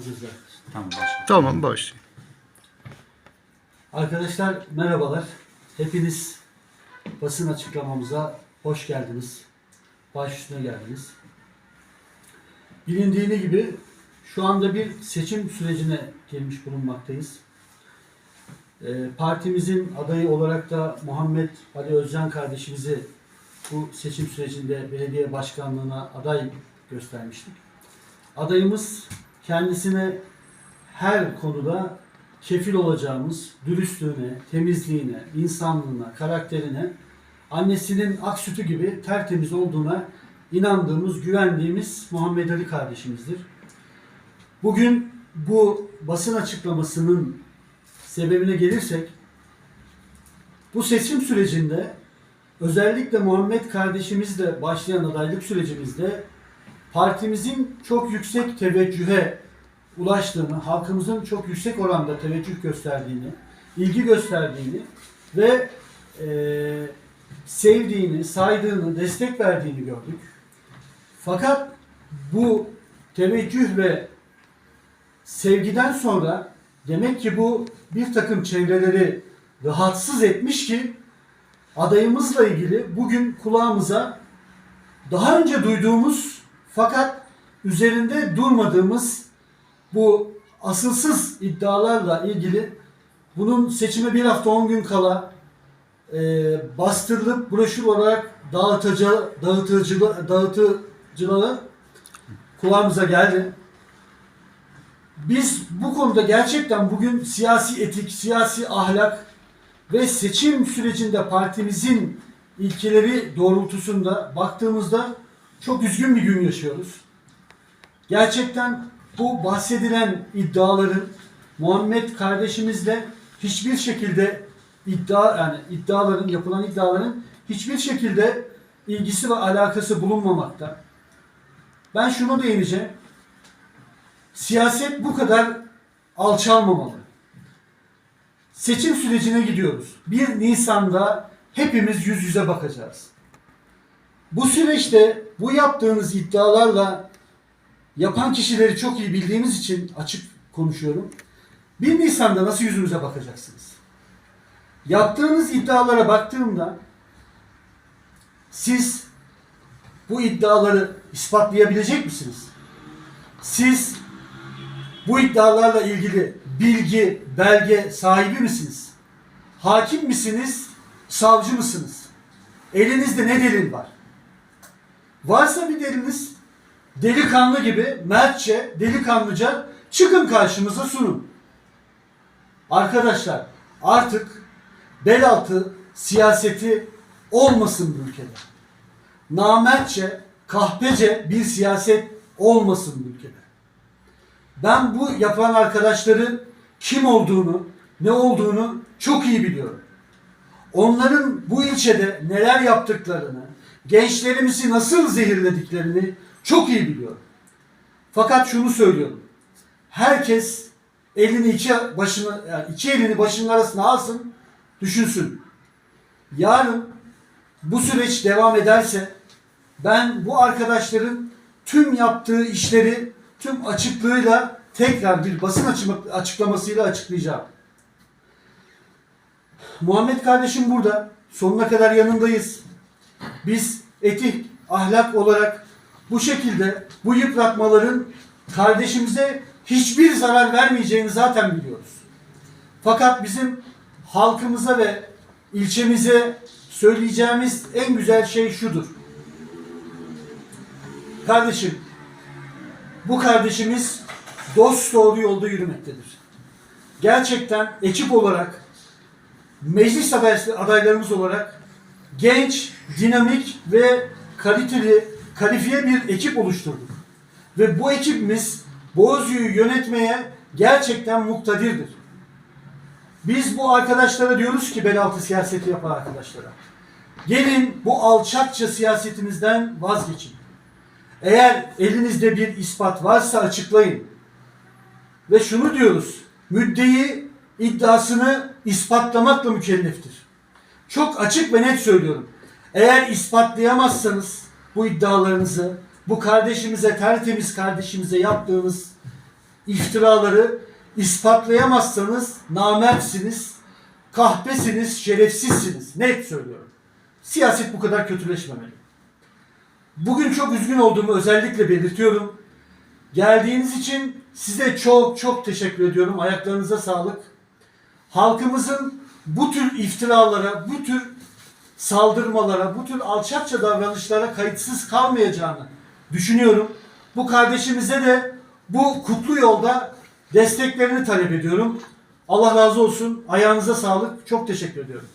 Hazırız. Tamam başla. Tamam başlayın. Arkadaşlar merhabalar. Hepiniz basın açıklamamıza hoş geldiniz. Baş üstüne geldiniz. Bilindiği gibi şu anda bir seçim sürecine girmiş bulunmaktayız. Ee, partimizin adayı olarak da Muhammed Ali Özcan kardeşimizi bu seçim sürecinde belediye başkanlığına aday göstermiştik. Adayımız kendisine her konuda kefil olacağımız dürüstlüğüne, temizliğine, insanlığına, karakterine, annesinin ak sütü gibi tertemiz olduğuna inandığımız, güvendiğimiz Muhammed Ali kardeşimizdir. Bugün bu basın açıklamasının sebebine gelirsek, bu seçim sürecinde özellikle Muhammed kardeşimizle başlayan adaylık sürecimizde partimizin çok yüksek teveccühe ulaştığını, halkımızın çok yüksek oranda teveccüh gösterdiğini, ilgi gösterdiğini ve eee, sevdiğini, saydığını, destek verdiğini gördük. Fakat bu teveccüh ve sevgiden sonra demek ki bu bir takım çevreleri rahatsız etmiş ki adayımızla ilgili bugün kulağımıza daha önce duyduğumuz fakat üzerinde durmadığımız bu asılsız iddialarla ilgili bunun seçime bir hafta 10 gün kala e, bastırılıp broşür olarak dağıtıcı, dağıtıcı, dağıtıcıları kulağımıza geldi. Biz bu konuda gerçekten bugün siyasi etik, siyasi ahlak ve seçim sürecinde partimizin ilkeleri doğrultusunda baktığımızda çok üzgün bir gün yaşıyoruz. Gerçekten bu bahsedilen iddiaların Muhammed kardeşimizle hiçbir şekilde iddia yani iddiaların yapılan iddiaların hiçbir şekilde ilgisi ve alakası bulunmamakta. Ben şunu değineceğim. Siyaset bu kadar alçalmamalı. Seçim sürecine gidiyoruz. 1 Nisan'da hepimiz yüz yüze bakacağız. Bu süreçte bu yaptığınız iddialarla yapan kişileri çok iyi bildiğimiz için açık konuşuyorum. 1 Nisan'da nasıl yüzümüze bakacaksınız? Yaptığınız iddialara baktığımda siz bu iddiaları ispatlayabilecek misiniz? Siz bu iddialarla ilgili bilgi, belge sahibi misiniz? Hakim misiniz? Savcı mısınız? Elinizde ne delil var? Varsa bir deliniz delikanlı gibi mertçe, delikanlıca çıkın karşımıza sunun. Arkadaşlar artık bel altı siyaseti olmasın bu ülkede. Namertçe, kahpece bir siyaset olmasın bu ülkede. Ben bu yapan arkadaşların kim olduğunu, ne olduğunu çok iyi biliyorum. Onların bu ilçede neler yaptıklarını, gençlerimizi nasıl zehirlediklerini çok iyi biliyorum. Fakat şunu söylüyorum. Herkes elini iki başını yani iki elini başının arasına alsın, düşünsün. Yarın bu süreç devam ederse ben bu arkadaşların tüm yaptığı işleri tüm açıklığıyla tekrar bir basın açıklamasıyla açıklayacağım. Muhammed kardeşim burada. Sonuna kadar yanındayız. Biz etik, ahlak olarak bu şekilde bu yıpratmaların kardeşimize hiçbir zarar vermeyeceğini zaten biliyoruz. Fakat bizim halkımıza ve ilçemize söyleyeceğimiz en güzel şey şudur. Kardeşim, bu kardeşimiz dost doğru yolda yürümektedir. Gerçekten ekip olarak, meclis aday- adaylarımız olarak genç, dinamik ve kaliteli, kalifiye bir ekip oluşturduk. Ve bu ekibimiz Boğazüyü yönetmeye gerçekten muktadirdir. Biz bu arkadaşlara diyoruz ki bel altı siyaseti yapan arkadaşlara. Gelin bu alçakça siyasetinizden vazgeçin. Eğer elinizde bir ispat varsa açıklayın. Ve şunu diyoruz. Müddeyi iddiasını ispatlamakla mükelleftir. Çok açık ve net söylüyorum. Eğer ispatlayamazsanız bu iddialarınızı, bu kardeşimize, tertemiz kardeşimize yaptığınız iftiraları ispatlayamazsanız namertsiniz, kahpesiniz, şerefsizsiniz. Net söylüyorum. Siyaset bu kadar kötüleşmemeli. Bugün çok üzgün olduğumu özellikle belirtiyorum. Geldiğiniz için size çok çok teşekkür ediyorum. Ayaklarınıza sağlık. Halkımızın bu tür iftiralara, bu tür saldırmalara, bu tür alçakça davranışlara kayıtsız kalmayacağını düşünüyorum. Bu kardeşimize de bu kutlu yolda desteklerini talep ediyorum. Allah razı olsun. Ayağınıza sağlık. Çok teşekkür ediyorum.